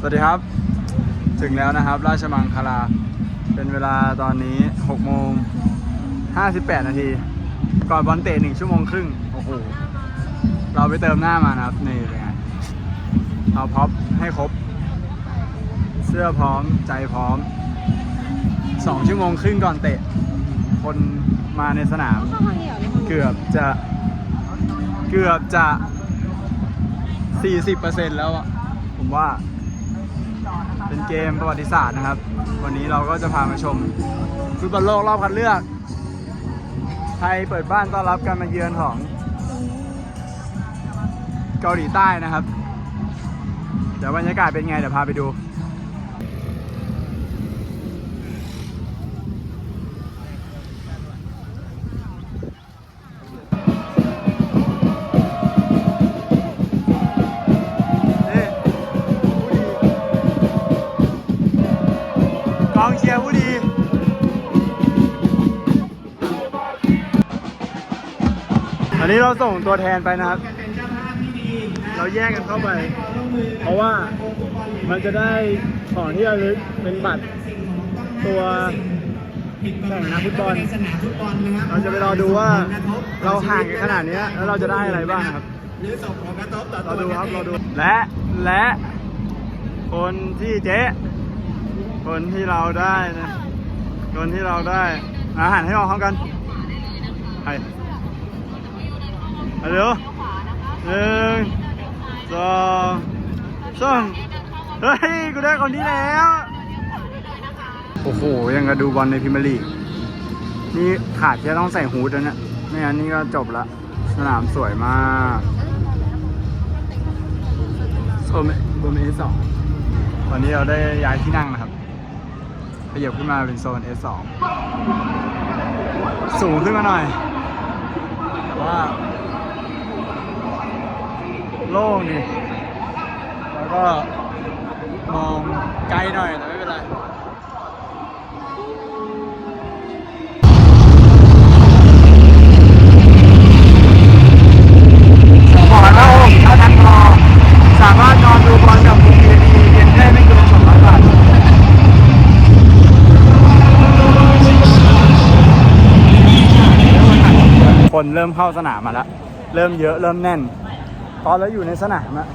สวัสดีครับ ถึงแล้วนะครับ ราชมังคลา เป็นเวลาตอนนี้6โมง58 นาที ก่อนบอลเตะหนึ่งชั่วโมงครึ่ง โอ้โห เราไปเติมหน้ามานะครับ นี่เป็นไง เอาพ็อปให้ครบ เสื้อพร้อม ใจพร้อม 2 ชั่วโมงครึ่งก่อนเตะ คนมาในสนาม เกือบจะ เกือบจะ 40%แล้วอะผมว่า เป็นเกมประวัติศาสตร์นะครับ วันนี้เราก็จะพามาชมฟุตบอลโลกรอบคัดเลือก ไทยเปิดบ้านต้อนรับการมาเยือนของ เกาหลีใต้นะครับ เดี๋ยวบรรยากาศเป็นไงเดี๋ยวพาไปดู นนี้เราส่งตัวแทนไปนะครับ เราแยกกันเข้าไป เพราะว่ามันจะได้ของที่ระลึกเป็นบัตรตัวแข่งนักฟุตบอลสนามฟุตบอลนะครับเราจะไปรอดูว่าเราห่างกันขนาดเนี้ยแล้วเราจะได้อะไรบ้างครับหรือส่งผลกระทบต่อเราตัวดูครับเราดูและและคนที่เจ๊คนที่เราได้นะคนที่เราได้อาหารให้มองพร้อมกันใค รฮัลโหลหนึ่งสองสามเฮ้ย กูได้คนนี้แล้ว โอ้โห ยังกระดูบอลในพรีเมียร์ลีกนี่ขาดแค่ต้องใส่ฮูดแล้วเนี่ยไม่งั้นนี่ก็จบละ สนามสวยมากโซนบนเอสองวันนี้เราได้ย้ายที่นั่งนะครับขยับขึ้นมาเป็นโซน S2 สูงขึ้นมาหน่อยแต่ว่า โล่งนี่แล้วก็มองไกลหน่อยแต่ไม่เป็นไรบอกแล้วว่าถ้าทันพอสามารถนอนดูบอลกับมุมดีๆเย็นได้ไม่เกินสองร้อยบาทคนเริ่มเข้าสนามมาแล้ว เริ่มเยอะเริ่มแน่น อนเราอยู่ในสนามอะ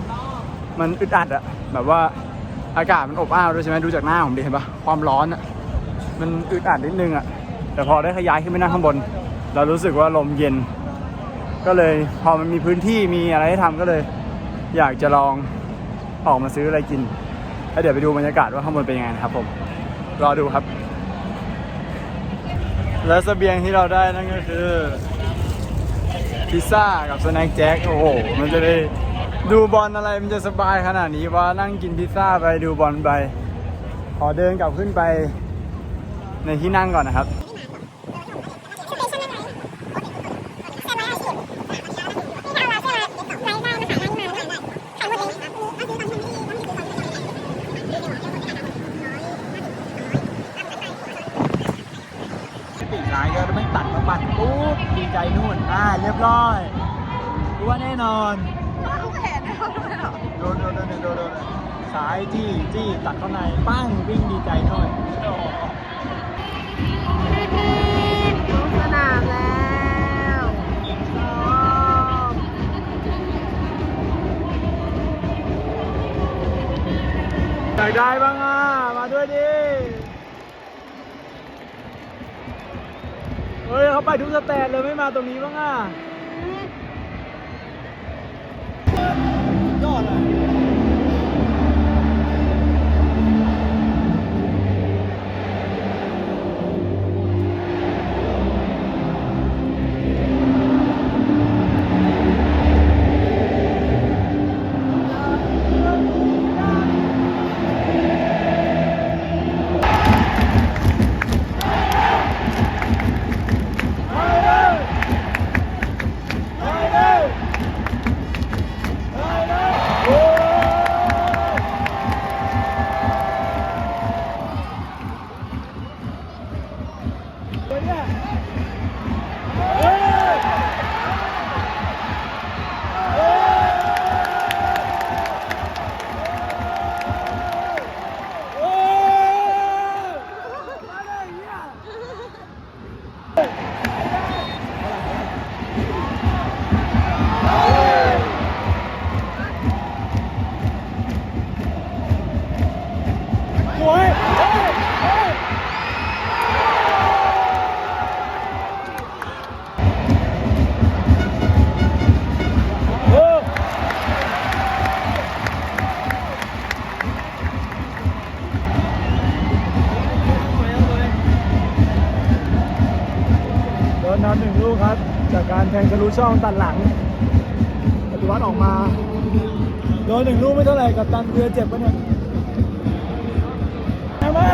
มันอึดอัดอะแบบว่าอากาศมันอบอ้าวด้วยใช่ไหมดูจากหน้าผมดิเห็นปะความร้อนอะมันอึดอัดนิดนึงอะแต่พอได้ขยายขึ้นไปนั่งข้างบน เรารู้สึกว่าลมเย็น ก็เลยพอมันมีพื้นที่มีอะไรให้ทำก็เลย อยากจะลองออกมาซื้ออะไรกินแล้วเดี๋ยวไปดูบรรยากาศว่าข้างบนเป็นยังไงนะครับผมรอดูครับ และเสบียงที่เราได้นั่นก็คือ พิซซ่ากับสแน็คแจ็คโอ้โห มันจะได้ดูบอลอะไรมันจะสบายขนาดนี้ว่านั่งกินพิซซ่าไปดูบอลไป ขอเดินกลับขึ้นไปในที่นั่งก่อนนะครับ ปีกซ้ายก็ไม่ตัดมาปัดปุ๊บดีใจนู่นอ่าเรียบร้อยรู้ว่าแน่นอนโดนโดนโดนโดนโดนซ้ายจี้จี้ตัดเข้าในปั้งวิ่งดีใจหน่อยลงสนามแล้วชอบอยากได้บ้างอะมาด้วยดิ เฮ้ยเขาไปทุกสแตนเลยไม่มาตรงนี้บ้างอะ การแทงทะลุช่องตัดหลังปฏิวัติออกมา โดนหนึ่งลูกไม่เท่าไหร่กับตันเรือเจ็บปะเนี่ยมา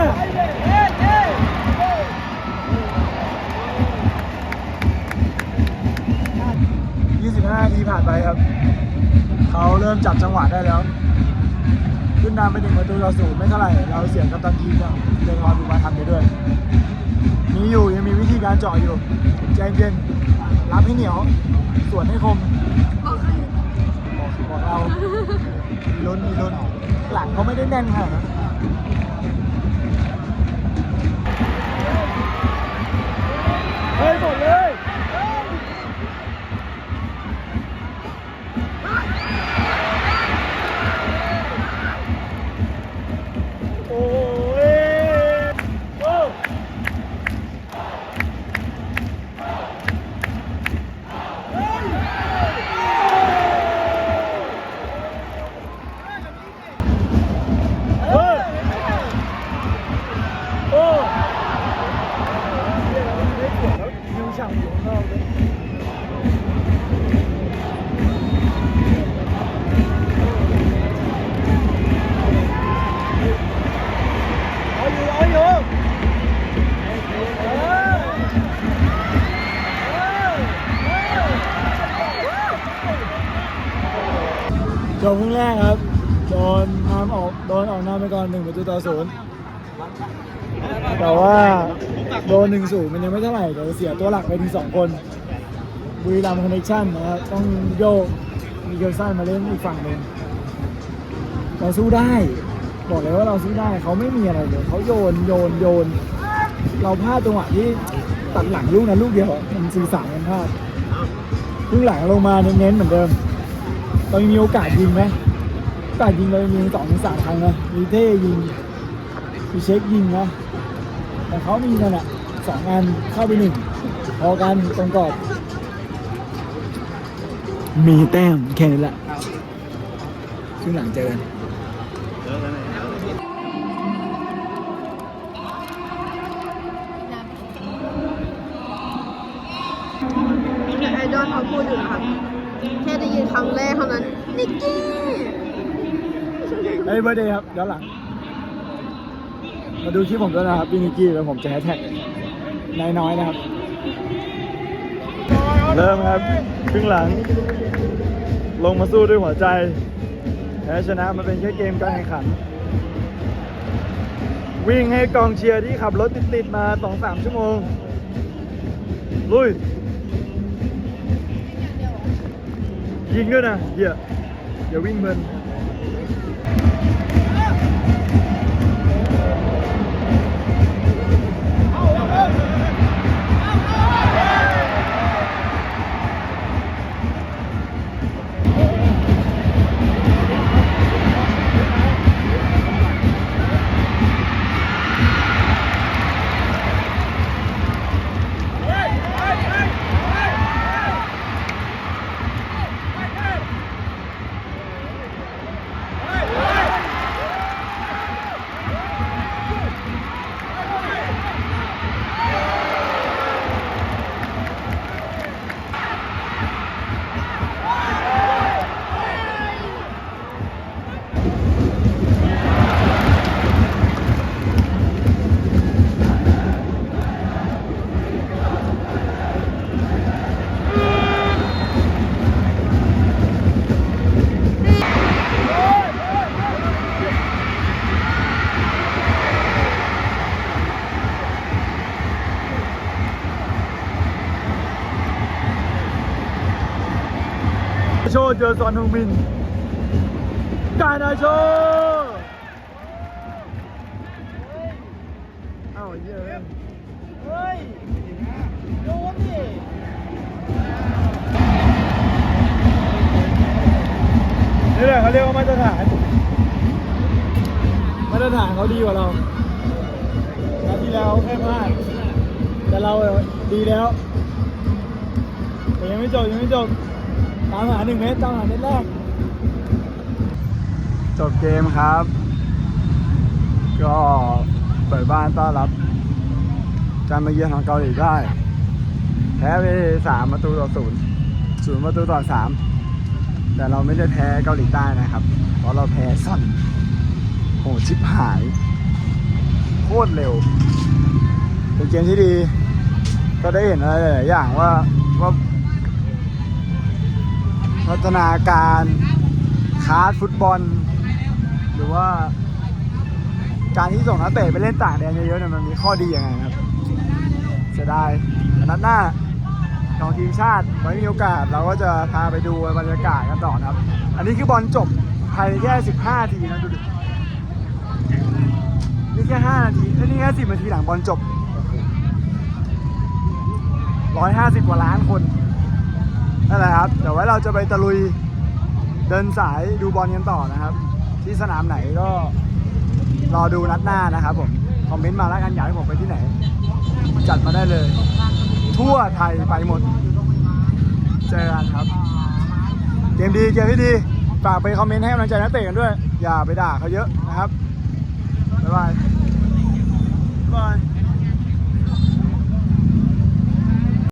25นาทีผ่านไปครับ เขาเริ่มจับจังหวะได้แล้ว ขึ้นนำไปหนึ่งประตูต่อศูนย์ไม่เท่าไหร่ เราเสียกัปตันทีมเนี่ยเดนทอนดูมาทำไปด้วย มีอยู่ยังมีวิธีการเจาะอยู่ใจเย็น รับให้เหนียว สวนให้คม บอกบอกเรามีลุ้นมีลุ้นหลังเขาไม่ได้แน่นขนาดนั้นเฮ้ยหมดเลย จบครึ่งแรกครับโดนนำออกโดนออกนำไปก่อนหนึ่งประตูต่อศูนย์แต่ว่าโดนหนึ่งศูนย์มันยังไม่เท่าไหร่แต่เสียตัวหลักไปถึงสองคนบุรีรัมย์คอนเนคชั่นนะครับต้องโยกมีเกลสันมาเล่นอีกฝั่งหนึ่งเราสู้ได้ บอกเลยว่าเราสู้ได้เขาไม่มีอะไรเลยเขาโยนโยนโยน เราพลาดจังหวะที่ตัดหลังลูกนั้นลูกเดียวมันสื่อสารกันพลาดครึ่งหลังลงมาเน้นๆเหมือนเดิม เรามีโอกาสยิงไหมแต่ยิงเลยยิงสองสามครั้งนะมีเท่ยิงมีเช็คยิงนะแต่เขามีนั่นแหละสองงานเข้าไปหนึ่งพอกันตรงกรอบมีแต้มแค่นี้แหละครึ่งหลังเจอกันไอดอลเขาพูดอยู่ครับ แค่ได้ยินครั้งแรกเท่านั้น นิกกี้ เฮ้ยเบอร์เดย์ครับย้อนหลัง มาดูคลิปผมด้วยนะครับพี่นิกกี้แล้วผมจะแฮชแท็กนายน้อยนะครับ เริ่มครับ ครึ่งหลัง ลงมาสู้ด้วยหัวใจแพ้ชนะมันเป็นแค่เกมการแข่งขัน วิ่งให้กองเชียร์ที่ขับรถติดๆมา 2-3 ชั่วโมง ลุย ยิงด้วยนะเฮียอย่าวิ่งเพลิน เจอซอนฮงมิน กานาโชเอ้าเยอะเฮ้ยโดนดินี่แหละเขาเรียกว่ามาตรฐาน มาตรฐานเขาดีกว่าเราคราวที่แล้วแค่พลาด แต่เราดีแล้วแต่ยังไม่จบยังไม่จบ ตามหาหนึ่งเมตรตามหาเมตรแรก จบเกมครับ ก็เปิดบ้านต้อนรับ การมาเยือนของเกาหลีใต้แพ้ไปสามประตูต่อศูนย์ศูนย์ประตูต่อสามแต่เราไม่ได้แพ้เกาหลีใต้นะครับ เพราะเราแพ้ซ่อนโหชิบหาย โคตรเร็ว เป็นเกมที่ดี ก็ได้เห็นอะไรหลายอย่างว่าว่า พัฒนาการคลาสฟุตบอล หรือว่า การที่ส่งนักเตะไปเล่นต่างแดนเยอะๆเนี่ยมันมีข้อดียังไงครับเสียดายนัดหน้าของทีมชาติไว้มีโอกาสเราก็จะพาไปดูบรรยากาศกันต่อครับ อันนี้คือบอลจบภายในแค่ 15 ทีนะดูดินี่แค่ 5 นาทีนี่แค่ 10 นาทีหลังบอลจบ 150 กว่าล้านคน นั่นแหละครับ เดี๋ยวไว้เราจะไปตะลุยเดินสายดูบอลกันต่อนะครับ ที่สนามไหนก็รอดูนัดหน้านะครับผม คอมเมนต์มาแล้วกันอยากให้ผมไปที่ไหน จัดมาได้เลย ทั่วไทยไปหมด เจอกันครับ เกมดีเกมที่ดี ฝากไปคอมเมนต์ให้กำลังใจนักเตะกันด้วย อย่าไปด่าเขาเยอะนะครับ บ๊ายบายบ๊ายบาย